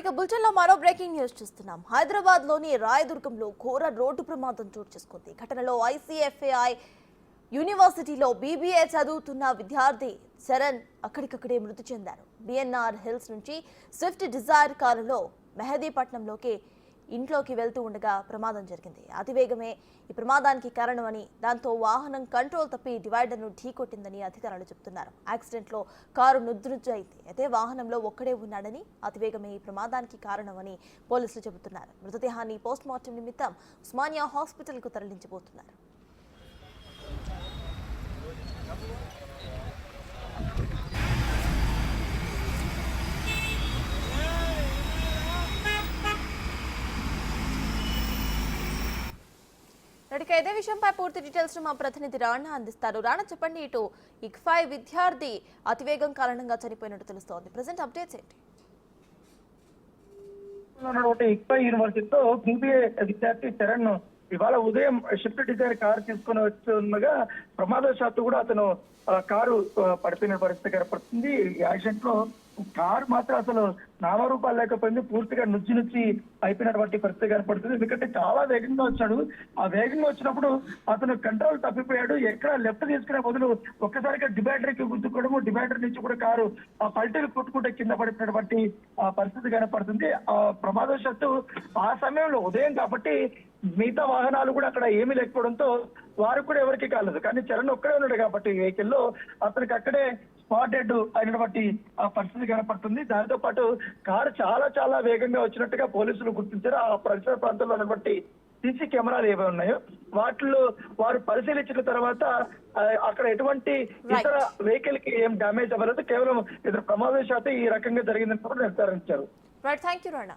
ఇక బులెటిన్ మరో breaking news చూస్తున్నాం. హైదరాబాద్లోని రాయదుర్గంలో ఘోర రోడ్డు ప్రమాదం చోటు చేసుకుంది. ఘటనలో ఐసీఎఫ్ఏఐ యూనివర్సిటీలో బీబీఏ చదువుతున్న విద్యార్థి శరణ్ అక్కడికక్కడే మృతి చెందారు. బిఎన్ఆర్ హిల్స్ నుంచి స్విఫ్ట్ డిజైర్ కారులో మెహదీపట్నంలోకి ఇంట్లోకి వెళ్తూ ఉండగా ప్రమాదం జరిగింది. అతివేగమే ఈ ప్రమాదానికి కారణమని దాంతో వాహనం కంట్రోల్ తప్పి డివైడర్ను ఢీకొట్టిందని అధికారులు చెబుతున్నారు. యాక్సిడెంట్లో కారు నుద్రుజ్జు అయింది అయితే వాహనంలో ఒక్కడే ఉన్నాడని అతివేగమే ఈ ప్రమాదానికి కారణమని పోలీసులు చెబుతున్నారు. మృతదేహాన్ని పోస్ట్మార్టం నిమిత్తం ఉస్మానియా హాస్పిటల్కు తరలించబోతున్నారు. ఇక ఇదే విషయంపై పూర్తి డీటెయిల్స్ మా ప్రతినిధి రాణా అందిస్తారు. రాణా చెప్పండి ఇటు ఇక్ఫై విద్యార్థి అతివేగం కారణంగా చనిపోయినట్టు తెలుస్తోంది. ప్రజెంట్ అప్డేట్స్ ఏంటి? ఇక్ఫై యూనివర్సిటీతో బీబీఏ విద్యార్థి చరణ్ ఇవాళ ఉదయం షిఫ్ట్ డిజైర్ కారు తీసుకుని వస్తుండగా ప్రమాదవశాత్తు కూడా అతను కారు పడిపోయిన పరిస్థితి ఏర్పడుతుంది. ఈ యాక్సిడెంట్లో కారు మాత్రం అసలు నామరూపాలు లేకపోయింది పూర్తిగా నుచ్చి నుచ్చి అయిపోయినటువంటి పరిస్థితి కనపడుతుంది. ఎందుకంటే చాలా వేగంగా వచ్చాడు. ఆ వేగంగా వచ్చినప్పుడు అతను కంట్రోల్ తప్పిపోయాడు. ఎక్కడ లెఫ్ట్ తీసుకునే బదులు ఒక్కసారిగా డివైడర్కి గుద్దుకోవడము డివైడర్ నుంచి కూడా కారు ఆ పల్టీలు కొట్టుకుంటే కింద పడిపోయినటువంటి ఆ పరిస్థితి కనపడుతుంది. ఆ ప్రమాదవశాత్తు ఆ సమయంలో ఉదయం కాబట్టి మిగతా వాహనాలు కూడా అక్కడ ఏమీ లేకపోవడంతో వారు కూడా ఎవరికి కాలేదు. కానీ చరణ్ ఒక్కడే ఉన్నాడు కాబట్టి వెహికల్లో అతనికి అక్కడే స్పాట్ డెడ్ అయినటువంటి ఆ పరిస్థితి కనపడుతుంది. దానితో పాటు కారు చాలా చాలా వేగంగా వచ్చినట్టుగా పోలీసులు గుర్తించారు. ఆ పరిసర ప్రాంతంలో ఉన్నటువంటి సీసీ కెమెరాలు ఏవై ఉన్నాయో వాటిలో వారు పరిశీలించిన తర్వాత అక్కడ ఎటువంటి ఇతర వెహికల్కి ఏం డ్యామేజ్ అవ్వలేదు. కేవలం ఇతర ప్రమాదవశాత్తు ఈ రకంగా జరిగిందని కూడా నిర్ధారించారు. Right thank you Rana